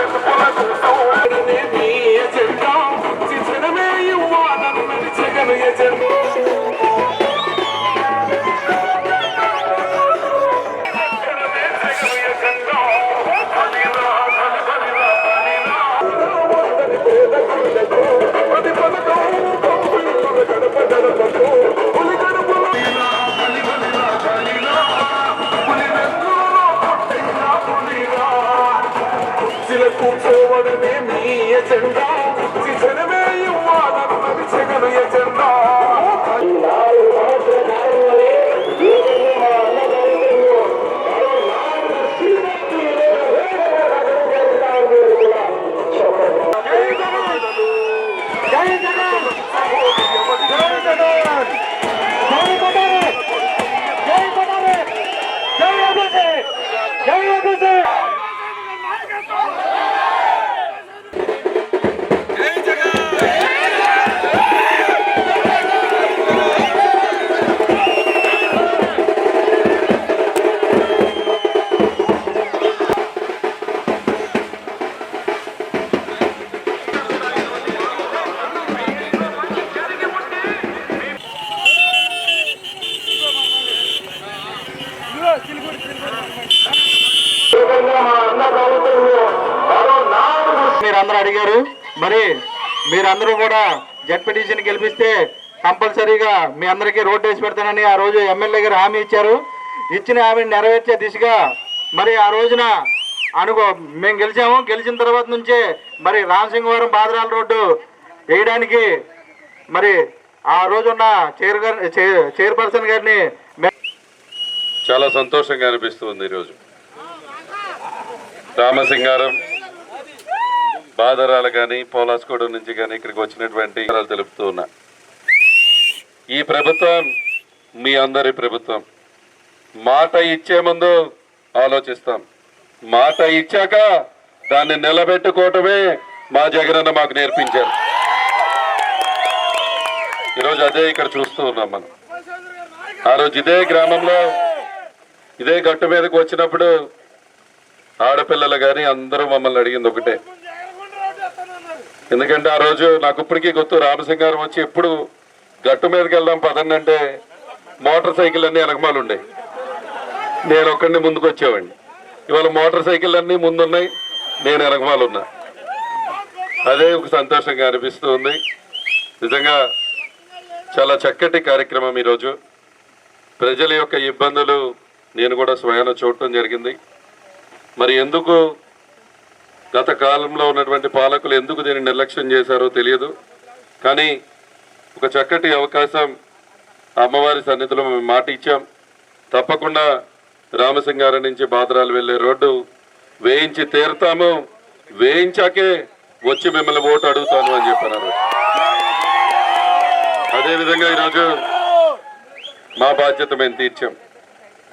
Thank you. కూర్చోవడమే మీ agenda. శిక్షణమే అందరూ కూడా జడ్పీటీసీని గెలిపిస్తే కంపల్సరీగా మీ అందరికీ రోడ్ వేసి పెడతానని ఆ రోజు ఎమ్మెల్యే గారు హామీ ఇచ్చారు. ఇచ్చిన హామీని నెరవేర్చే దిశగా మరి ఆ రోజున అనుకో మేము గెలిచాము. గెలిచిన తర్వాత నుంచే మరి రామసింగవరం బాదరాల రోడ్డు వేయడానికి మరి ఆ రోజున్న చైర్ గారి చైర్పర్సన్ గారిని మే- చాలా సంతోషంగా అనిపిస్తుంది ఈరోజు. రామసింగారం బాదరాలు కానీ పోలాస్కోడు నుంచి కానీ ఇక్కడికి వచ్చినటువంటి తెలుపుతూ ఉన్నా. ఈ ప్రభుత్వం మీ అందరి ప్రభుత్వం మాట ఇచ్చే ముందు ఆలోచిస్తాం. మాట ఇచ్చాక దాన్ని నిలబెట్టుకోవటమే మా జగనన్న మాకు నేర్పించారు. ఈరోజు అదే ఇక్కడ చూస్తూ ఉన్నాం మనం. ఆ రోజు ఇదే గ్రామంలో ఇదే గట్టు మీదకి వచ్చినప్పుడు ఆడపిల్లలు కానీ అందరూ మమ్మల్ని అడిగింది ఒకటే. ఎందుకంటే ఆ రోజు నాకు ఇప్పటికీ గుర్తు రామసింగారం వచ్చి ఎప్పుడు గట్టు మీదకి వెళ్దాం పదండి అంటే మోటార్ సైకిల్ అన్ని వెనకమాలు ఉండే. నేను ఒక్కడిని ముందుకు వచ్చేవాడిని. ఇవాళ మోటార్ సైకిల్ అన్ని ముందున్నాయి నేను వెనకమాలు ఉన్నా. అదే ఒక సంతోషంగా అనిపిస్తూ ఉంది. నిజంగా చాలా చక్కటి కార్యక్రమం ఈరోజు ప్రజల యొక్క ఇబ్బందులు నేను కూడా స్వయాన చూడటం జరిగింది. మరి ఎందుకు గత కాలంలో ఉన్నటువంటి పాలకులు ఎందుకు దీన్ని నిర్లక్ష్యం చేశారో తెలియదు. కానీ ఒక చక్కటి అవకాశం అమ్మవారి సన్నిధిలో మేము మాట ఇచ్చాం. తప్పకుండా రామసింగారం నుంచి బాదరాలు వెళ్ళే రోడ్డు వేయించి తీరుతాము. వేయించాకే వచ్చి మిమ్మల్ని ఓటు అడుగుతాను అని చెప్పారు అదేవిధంగా ఈరోజు మా బాధ్యత మేము తీర్చాం.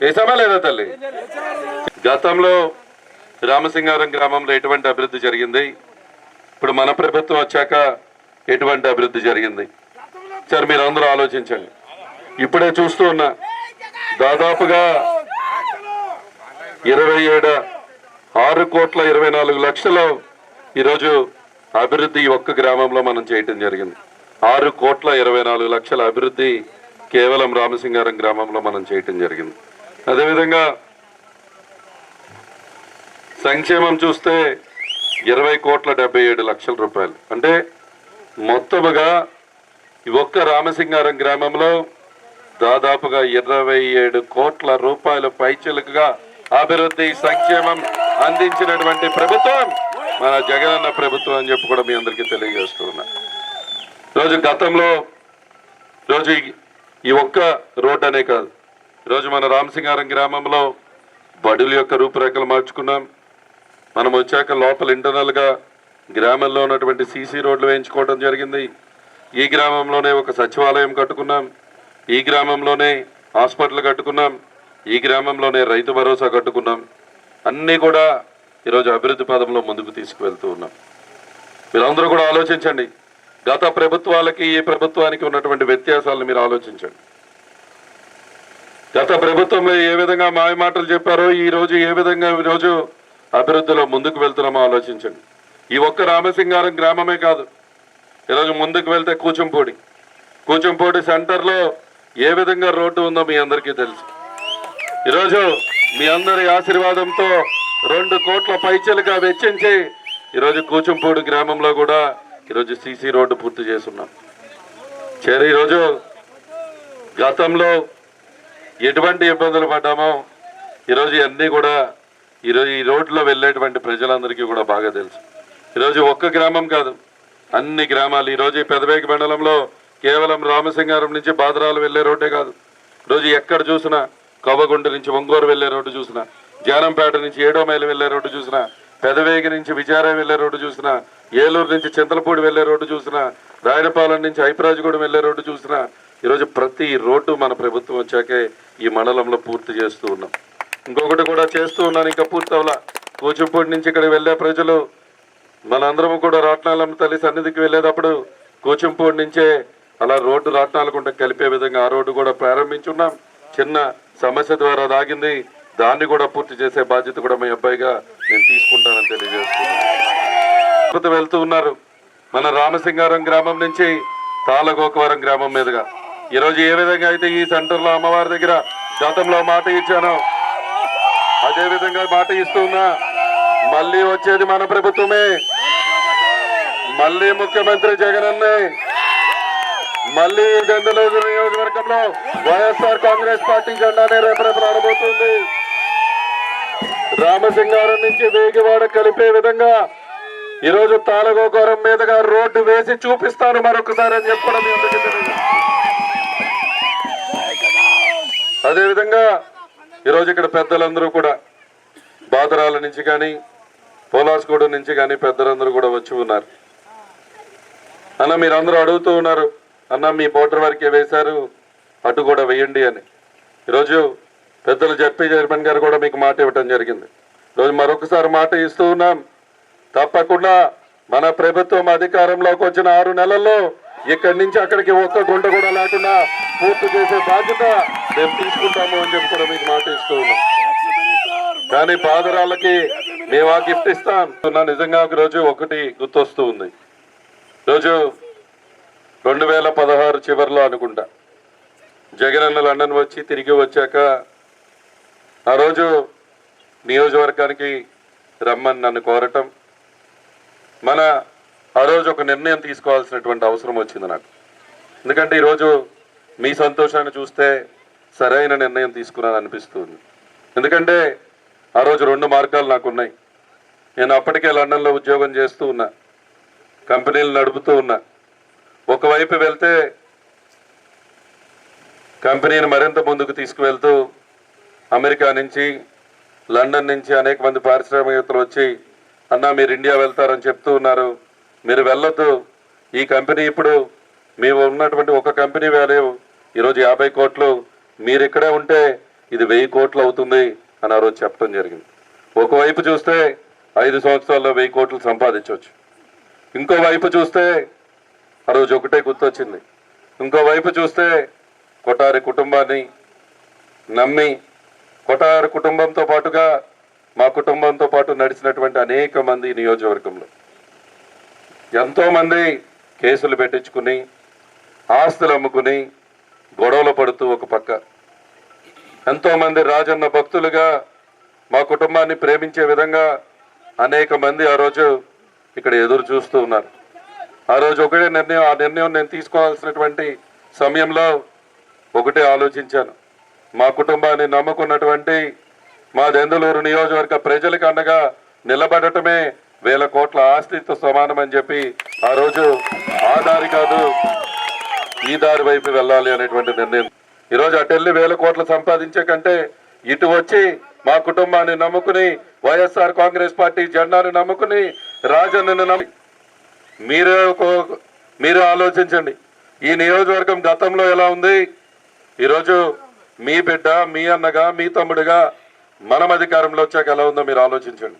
వేసామా లేదా తల్లి? గతంలో రామసింగారం గ్రామంలో ఎటువంటి అభివృద్ధి జరిగింది? ఇప్పుడు మన ప్రభుత్వం వచ్చాక ఎటువంటి అభివృద్ధి జరిగింది? సరే మీరు అందరూ ఆలోచించండి. ఇప్పుడే చూస్తూ ఉన్నా దాదాపుగా ఇరవై ఏడు ఆరు కోట్ల ఇరవై నాలుగు లక్షలు ఈరోజు అభివృద్ధి ఒక్క గ్రామంలో మనం చేయటం జరిగింది. ఆరు కోట్ల ఇరవై నాలుగు లక్షల అభివృద్ధి కేవలం రామసింగారం గ్రామంలో మనం చేయటం జరిగింది. అదేవిధంగా సంక్షేమం చూస్తే ఇరవై కోట్ల డెబ్బై ఏడు లక్షల రూపాయలు. అంటే మొత్తముగా ఈ ఒక్క రామసింగారం గ్రామంలో దాదాపుగా ఇరవై ఏడు కోట్ల రూపాయల పైచలుగా అభివృద్ధి సంక్షేమం అందించినటువంటి ప్రభుత్వం మన జగనన్న ప్రభుత్వం అని చెప్పి కూడా మీ అందరికీ తెలియజేస్తున్నా. రోజు గతంలో రోజు ఈ- ఒక్క రోడ్ అనే కాదు. ఈరోజు మన రామసింగారం గ్రామంలో బడుల యొక్క రూపురేఖలు మార్చుకున్నాం. మనం వచ్చాక లోపల ఇంటర్నల్గా గ్రామంలో ఉన్నటువంటి సీసీ రోడ్లు వేయించుకోవడం జరిగింది. ఈ గ్రామంలోనే ఒక సచివాలయం కట్టుకున్నాం. ఈ గ్రామంలోనే హాస్పిటల్ కట్టుకున్నాం. ఈ గ్రామంలోనే రైతు భరోసా కట్టుకున్నాం. అన్నీ కూడా ఈరోజు అభివృద్ధి పదంలో ముందుకు తీసుకువెళ్తూ ఉన్నాం. మీరందరూ కూడా ఆలోచించండి. గత ప్రభుత్వాలకి ఈ ప్రభుత్వానికి ఉన్నటువంటి వ్యత్యాసాలను మీరు ఆలోచించండి. గత ప్రభుత్వంలో ఏ విధంగా మాయ మాటలు చెప్పారో ఈ రోజు ఏ విధంగా ఈరోజు రోజు అభివృద్ధిలో ముందుకు వెళ్తున్నామో ఆలోచించండి. ఈ ఒక్క రామసింగారం గ్రామమే కాదు ఈరోజు ముందుకు వెళ్తే కూచంపూడి. కూచంపూడి సెంటర్లో ఏ విధంగా రోడ్డు ఉందో మీ అందరికీ తెలుసు. ఈరోజు మీ అందరి ఆశీర్వాదంతో రెండు కోట్ల పైచలుగా వెచ్చించి ఈరోజు కూచంపూడి గ్రామంలో కూడా ఈరోజు సీసీ రోడ్డు పూర్తి చేస్తున్నాం. చేరి ఈరోజు గతంలో ఎటువంటి ఇబ్బందులు పడ్డామో ఈరోజు అన్నీ కూడా ఈరోజు ఈ రోడ్లో వెళ్ళేటువంటి ప్రజలందరికీ కూడా బాగా తెలుసు. ఈరోజు ఒక్క గ్రామం కాదు అన్ని గ్రామాలు. ఈరోజు ఈ పెదవేగి మండలంలో కేవలం రామసింగారం నుంచి బాదరాలు వెళ్ళే రోడ్డే కాదు. రోజు ఎక్కడ చూసినా కవ్వగుంట నుంచి ఒంగోరు వెళ్ళే రోడ్డు చూసినా జానంపేట నుంచి ఏడో మైలు వెళ్ళే రోడ్డు చూసినా పెదవేగి నుంచి విజయారాయ వెళ్ళే రోడ్డు చూసినా ఏలూరు నుంచి చింతలపూడి వెళ్ళే రోడ్డు చూసినా రాయనపాలెం నుంచి హైపరాజుగూడెం వెళ్ళే రోడ్డు చూసినా ఈరోజు ప్రతి రోడ్డు మన ప్రభుత్వం వచ్చాకే ఈ మండలంలో పూర్తి చేస్తూ ఉన్నాం. ఇంకొకటి కూడా చేస్తూ ఉన్నాను ఇంకా పూర్తవుల. కూచిపూడి నుంచి ఇక్కడ వెళ్ళే ప్రజలు మనందరం కూడా రాట్నాలమ్మ తల్లి సన్నిధికి వెళ్ళేటప్పుడు కూచింపూడి నుంచే అలా రోడ్డు రాట్నాలకుంట కలిపే విధంగా ఆ రోడ్డు కూడా ప్రారంభించున్నాం. చిన్న సమస్య ద్వారా దాగింది. దాన్ని కూడా పూర్తి చేసే బాధ్యత కూడా మీ అబ్బాయిగా నేను తీసుకుంటానని తెలియజేస్తున్నాను. వెళ్తూ ఉన్నారు. మన రామసింగారం గ్రామం నుంచి తాళగోకవరం గ్రామం మీదుగా. ఈరోజు ఏ విధంగా అయితే ఈ సెంటర్లో అమ్మవారి దగ్గర గతంలో మాట ఇచ్చానో అదే విధంగా మాట ఇస్తున్నా మళ్ళీ వచ్చేది మన ప్రభుత్వమే. మళ్ళీ ముఖ్యమంత్రి జగనన్నే. మళ్ళీ దెందలూరు నియోజకవర్గంలో వైఎస్ఆర్ కాంగ్రెస్ పార్టీ జెండానే రేపరేపలాడబోతుంది రామసింగారం నుంచి వేగివాడ కలిపే విధంగా ఈరోజు తాళగోకరం మీదుగా రోడ్డు వేసి చూపిస్తాను మరొకసారి అని చెప్పడం అదేవిధంగా ఈరోజు ఇక్కడ పెద్దలందరూ కూడా బాదరాల నుంచి కానీ పోలాస్గూడ నుంచి కానీ పెద్దలందరూ కూడా వచ్చి ఉన్నారు. అన్న మీరందరూ అడుగుతూ ఉన్నారు అన్న మీ బోటర్ వరకే వేశారు అటు కూడా వేయండి అని. ఈరోజు పెద్దలు జడ్పీ చైర్మన్ గారు కూడా మీకు మాట ఇవ్వటం జరిగింది. ఈరోజు మరొకసారి మాట ఇస్తూ ఉన్నాం. తప్పకుండా మన ప్రభుత్వం అధికారంలోకి వచ్చిన ఆరు నెలల్లో ఇక్కడి నుంచి అక్కడికి ఒక్క గుంట కూడా లేకుండా పూర్తి చేసే బాధ్యత మేము తీసుకుంటాము అని చెప్పి కూడా మీకు మాట ఇస్తూ ఉన్నాం. కానీ పాదరాళ్ళకి మేము ఆ గిఫ్ట్ ఇస్తాం. నా నిజంగా ఒక రోజు ఒకటి గుర్తొస్తూ ఉంది. రోజు రెండు వేల పదహారు చివరిలో అనుకుంటా. జగనన్న లండన్ వచ్చి తిరిగి వచ్చాక ఆ రోజు నియోజకవర్గానికి రమ్మని నన్ను కోరటం. మన ఆ రోజు ఒక నిర్ణయం తీసుకోవాల్సినటువంటి అవసరం వచ్చింది నాకు. ఎందుకంటే ఈరోజు మీ సంతోషాన్ని చూస్తే సరైన నిర్ణయం తీసుకున్నాను అనిపిస్తుంది ఎందుకంటే ఆ రోజు రెండు మార్గాలు నాకు ఉన్నాయి నేను అప్పటికే లండన్లో ఉద్యోగం చేస్తూ ఉన్నా కంపెనీలు నడుపుతూ ఉన్నా. ఒకవైపు వెళ్తే కంపెనీని మరింత ముందుకు తీసుకువెళ్తూ అమెరికా నుంచి లండన్ నుంచి అనేక మంది పారిశ్రామికవేత్తలు వచ్చి అన్నా మీరు ఇండియా వెళ్తారని చెప్తూ ఉన్నారు. మీరు వెళ్ళొద్దు. ఈ కంపెనీ ఇప్పుడు మేము ఉన్నటువంటి ఒక కంపెనీ వాల్యూ ఈరోజు యాభై కోట్లు. మీరు ఇక్కడే ఉంటే ఇది వెయ్యి కోట్లు అవుతుంది అని ఆ రోజు చెప్పడం జరిగింది. ఒకవైపు చూస్తే ఐదు సంవత్సరాల్లో వెయ్యి కోట్లు సంపాదించవచ్చు. ఇంకోవైపు చూస్తే ఆ రోజు ఒకటే గుర్తొచ్చింది. ఇంకోవైపు చూస్తే కొటారి కుటుంబాన్ని నమ్మి కొటారి కుటుంబంతో పాటుగా మా కుటుంబంతో పాటు నడిచినటువంటి అనేక మంది నియోజకవర్గంలో ఎంతోమంది కేసులు పెట్టించుకుని ఆస్తులు అమ్ముకుని గొడవలు పడుతూ ఒక పక్క. ఎంతోమంది రాజన్న భక్తులుగా మా కుటుంబాన్ని ప్రేమించే విధంగా అనేక మంది ఆ రోజు ఇక్కడ ఎదురు చూస్తూ ఉన్నారు. ఆ రోజు ఒకటే నిర్ణయం ఆ నిర్ణయం నేను తీసుకోవాల్సినటువంటి సమయంలో ఒకటే ఆలోచించాను. మా కుటుంబాన్ని నమ్ముకున్నటువంటి మా దెందులూరు నియోజకవర్గ ప్రజలకు అండగా నిలబడటమే వేల కోట్ల ఆస్తితో అని చెప్పి ఆ రోజు ఆ దారి కాదు ఈ దారి వైపు వెళ్ళాలి అనేటువంటి నిర్ణయం. ఈరోజు అటెల్లి వేల కోట్లు సంపాదించే కంటే ఇటు వచ్చి మా కుటుంబాన్ని నమ్ముకుని వైఎస్ఆర్ కాంగ్రెస్ పార్టీ జెండాను నమ్ముకుని రాజన్నను నమ్మి మీరే మీరు ఆలోచించండి. ఈ నియోజకవర్గం గతంలో ఎలా ఉంది? ఈరోజు మీ బిడ్డ మీ అన్నగా మీ తమ్ముడుగా మనం అధికారంలో వచ్చాక ఎలా ఉందో మీరు ఆలోచించండి.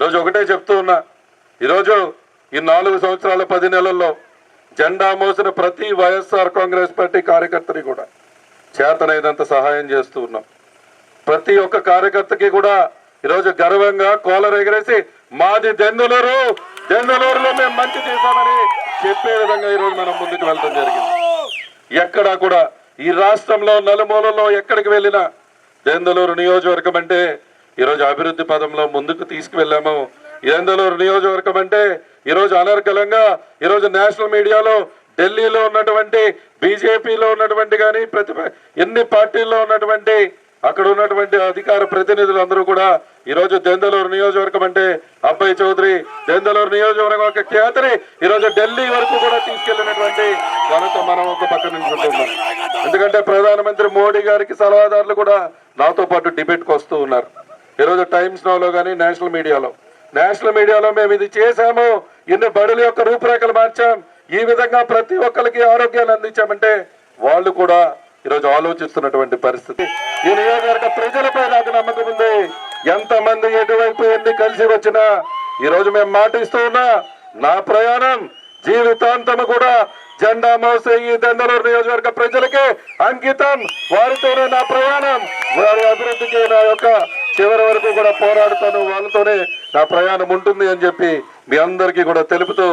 రోజు ఒకటే చెప్తూ ఉన్నా. ఈరోజు ఈ నాలుగు సంవత్సరాల పది నెలల్లో జెండా మోసిన ప్రతి వైఎస్ఆర్ కాంగ్రెస్ పార్టీ కార్యకర్తని కూడా చేతనైనంత సహాయం చేస్తూ ఉన్నాం. ప్రతి ఒక్క కార్యకర్తకి కూడా ఈరోజు గర్వంగా కోలర్ ఎగరేసి మాది దెందులూరు దెందులూరులో మేము మంచి చేశామని చెప్పే విధంగా ఈరోజు మనం ముందుకు వెళ్ళడం జరిగింది. ఎక్కడా కూడా ఈ రాష్ట్రంలో నలుమూలలో ఎక్కడికి వెళ్ళినా దెందులూరు నియోజకవర్గం అంటే ఈరోజు అభివృద్ధి పదంలో ముందుకు తీసుకువెళ్ళాము. ఏందలూరు నియోజకవర్గం అంటే ఈరోజు అనర్కలంగా ఈరోజు నేషనల్ మీడియాలో ఢిల్లీలో ఉన్నటువంటి బీజేపీలో ఉన్నటువంటి కానీ ప్రతి ఎన్ని పార్టీల్లో ఉన్నటువంటి అక్కడ ఉన్నటువంటి అధికార ప్రతినిధులు అందరూ కూడా ఈరోజు దెందలూరు నియోజకవర్గం అంటే అబ్బాయి చౌదరి దెందలూరు నియోజకవర్గం యొక్క ఖ్యాతిని ఈరోజు ఢిల్లీ వరకు కూడా తీసుకెళ్ళినటువంటి ఘనత మనం ఒక పక్క నుంచి ఎందుకంటే ప్రధానమంత్రి మోడీ గారికి సలహాదారులు కూడా నాతో పాటు డిబేట్కి వస్తూ ఉన్నారు. ఈరోజు టైమ్స్ నోలో కానీ నేషనల్ మీడియాలో. నేషనల్ మీడియాలో మేము ఇది చేశాము. ఇన్ని బడుల యొక్క రూపురేఖలు మార్చాం. ఈ విధంగా ప్రతి ఒక్కరికి ఆరోగ్యాన్ని అందించామంటే వాళ్ళు కూడా ఈరోజు ఆలోచిస్తున్నటువంటి పరిస్థితి. ఈ నియోజకవర్గ ప్రజలపై నాకు నమ్మకం ఉంది. ఎంతమంది ఎటువైపు ఎన్ని కలిసి వచ్చినా ఈరోజు మేము మేము మాటిస్తూ ఉన్నా నా ప్రయాణం జీవితాంతం కూడా జెండా మోసే ఈ దండలూరు నియోజకవర్గ ప్రజలకి అంకితం. వారితోనే నా ప్రయాణం. వారి అభివృద్ధికి నా యొక్క చివరి వరకు కూడా పోరాడుతాను వాళ్ళతోనే నా ప్రయాణం ఉంటుంది అని చెప్పి మీ అందరికీ కూడా తెలుపుతూ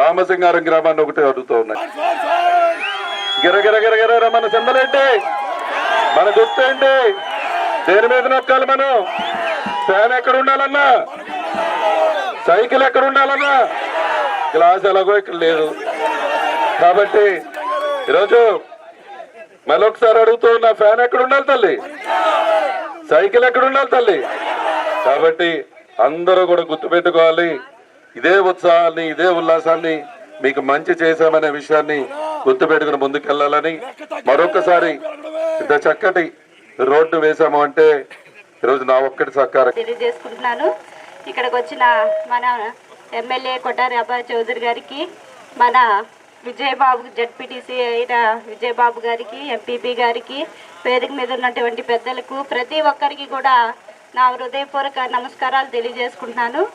రామసింగారం గ్రామాన్ని ఒకటే అడుగుతూ ఉన్నాయి. గిరగిర గిరగిర మన సింబలేంటి? మన గుర్తు ఏంటి దేని మీద నొక్కాలి మనం? ఫ్యాన్ ఎక్కడ ఉండాలన్నా? సైకిల్ ఎక్కడ ఉండాలన్నా? గ్లాస్ ఎలాగో ఇక్కడ లేదు. కాబట్టి ఈరోజు మరొకసారి అడుగుతూ ఉన్న ఫ్యాన్ ఎక్కడ ఉండాలి తల్లి? సైకిల్ ఎక్కడ ఉండాలి తల్లి? కాబట్టి అందరూ కూడా గుర్తుపెట్టుకోవాలి ఇదే ఉత్సాహాన్ని ఇదే ఉల్లాసాన్ని మీకు మంచి చేశామనే విషయాన్ని గుర్తుపెట్టుకుని ముందుకెళ్ళాలని మరొకసారి ఇంత చక్కటి రోడ్డు వేశాము అంటే ఈరోజు నా ఒక్కటి సహకారం తెలియజేసుకుంటున్నాను. ఇక్కడికి వచ్చిన మన ఎమ్మెల్యే కొట్టారి అబ్బాయి చౌదరి గారికి మన విజయబాబు జడ్పీటీసీ అయిన విజయబాబు గారికి ఎంపీపీ గారికి వేదిక మీద ఉన్నటువంటి పెద్దలకు ప్రతి ఒక్కరికి కూడా నా హృదయపూర్వక నమస్కారాలు తెలియజేసుకుంటున్నాను.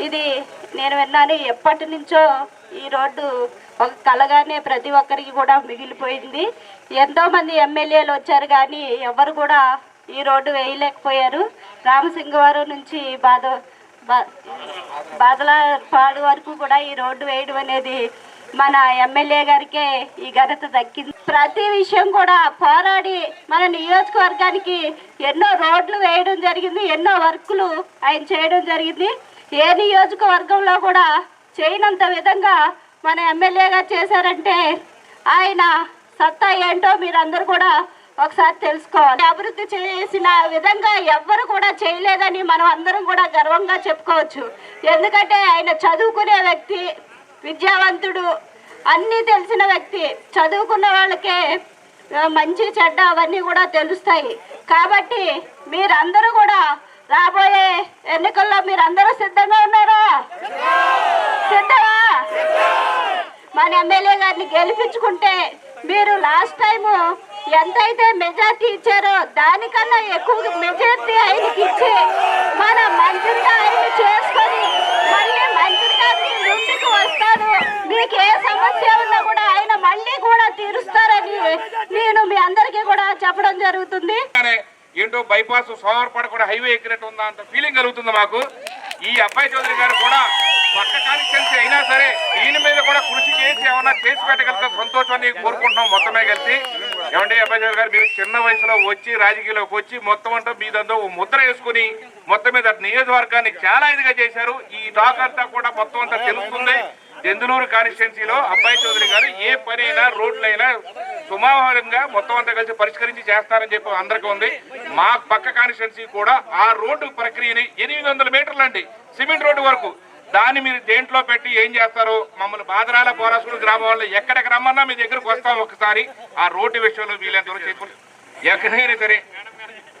ఇది నేను విన్నాను ఎప్పటి నుంచో ఈ రోడ్డు ఒక కలగానే ప్రతి ఒక్కరికి కూడా మిగిలిపోయింది. ఎంతోమంది ఎమ్మెల్యేలు వచ్చారు కానీ ఎవరు కూడా ఈ రోడ్డు వేయలేకపోయారు. రామసింగవారు నుంచి బాధ బా- పాడు వరకు కూడా ఈ రోడ్డు వేయడం అనేది మన ఎమ్మెల్యే గారికే ఈ ఘనత దక్కింది. ప్రతి విషయం కూడా పోరాడి మన నియోజకవర్గానికి ఎన్నో రోడ్లు వేయడం జరిగింది ఎన్నో వర్కులు ఆయన చేయడం జరిగింది. ఏ నియోజకవర్గంలో కూడా చేయనంత విధంగా మన ఎమ్మెల్యే గారు చేశారంటే ఆయన సత్తా ఏంటో మీరందరూ కూడా ఒకసారి తెలుసుకోవాలి. అభివృద్ధి చేసిన విధంగా ఎవ్వరు కూడా చేయలేదని మనం అందరం కూడా గర్వంగా చెప్పుకోవచ్చు. ఎందుకంటే ఆయన చదువుకునే వ్యక్తి విద్యావంతుడు అన్నీ తెలిసిన వ్యక్తి. చదువుకున్న వాళ్ళకే మంచి చెడ్డ అవన్నీ కూడా తెలుస్తాయి. కాబట్టి మీరందరూ కూడా రాబోయే ఎన్నికల్లో మీరందరూ సిద్ధంగా ఉన్నారా? సిద్ధమా? మన ఎమ్మెల్యే గారిని గెలిపించుకుంటే మీరు లాస్ట్ టైం ఎంతైతే మెజార్టీ ఇచ్చారో దానికన్నా ఎక్కువ మెజార్టీ ఆయనకి ఇచ్చి మన మంత్రిగా ఆయన చేసుకొని మళ్ళీ వస్తాడు మీకు ఏ సమస్య ఉన్నా కూడా ఆయన మళ్ళీ కూడా తీరుస్తారని నేను మీ అందరికీ కూడా చెప్పడం జరుగుతుంది. ఏంటో బైపాస్ సోమవారపాడ కూడా హైవే ఎక్కినట్టు ఉందా అంత ఫీలింగ్ కలుగుతుంది మాకు. ఈ అబ్బాయి చౌదరి గారు కూడా పక్క కాన్స్టిట్యున్సీ అయినా సరే దీని మీద కూడా కృషి చేసి ఏమన్నా చేసి పెట్టగలిగితే. సంతోషాన్ని కోరుకుంటున్నాం మొత్తమే కలిసి. ఏమంటే అబ్బాయి చౌదరి గారు మీరు చిన్న వయసులో వచ్చి రాజకీయాల్లోకి వచ్చి మొత్తం అంతా మీదంతా ముద్ర వేసుకుని మొత్తం మీద నియోజకవర్గాన్ని చాలా ఇదిగా చేశారు. ఈ టాక్ అంతా కూడా మొత్తం అంతా తెలుస్తుంది. దెందులూరు కాన్స్టిట్యున్సీలో అబ్బాయి చౌదరి గారు ఏ పని అయినా రోడ్లైనా సుమారంగా మొత్తం అంతా కలిసి పరిష్కరించి చేస్తారని చెప్పి అందరికీ ఉంది. మా పక్క కాన్స్టిట్యున్సీ కూడా ఆ రోడ్డు ప్రక్రియని ఎనిమిది వందల మీటర్లు అండి సిమెంట్ రోడ్డు వరకు. దాన్ని మీరు దేంట్లో పెట్టి ఏం చేస్తారో మమ్మల్ని బాదరాల పోరాసుడు గ్రామం వాళ్ళు ఎక్కడికి రమ్మన్నా మీ దగ్గరకు వస్తాం ఒకసారి. ఆ రోడ్డు విషయంలో వీళ్ళంత వరకు ఎక్కడైనా సరే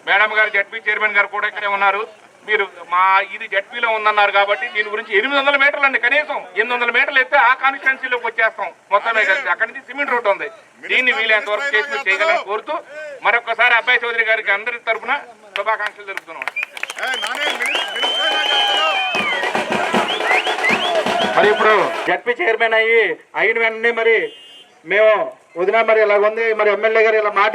మేడం గారు జడ్పీ చైర్మన్ గారు కూడా ఇక్కడే ఉన్నారు. మీరు మా ఇది జడ్పీలో ఉందన్నారు కాబట్టి దీని గురించి ఎనిమిది వందల మీటర్లు అండి కనీసం. ఎనిమిది వందల మీటర్లు ఎత్తే ఆ కాన్స్టిట్యున్సీలోకి వచ్చేస్తాం. మొత్తమే కలిసి అక్కడి నుంచి సిమెంట్ రోడ్ ఉంది. దీన్ని వీలైనంత వరకు చేసి చేయగలని కోరుతూ మరొకసారి అబ్బాయి చౌదరి గారికి అందరి తరఫున శుభాకాంక్షలు తెలుపుతున్నాం. మరి ఇప్పుడు జడ్పీ చైర్మన్ అయ్యి అయిన వెంటనే మరి మేము వదిన మరి ఇలా ఉంది? మరి ఎమ్మెల్యే గారు ఇలా మాట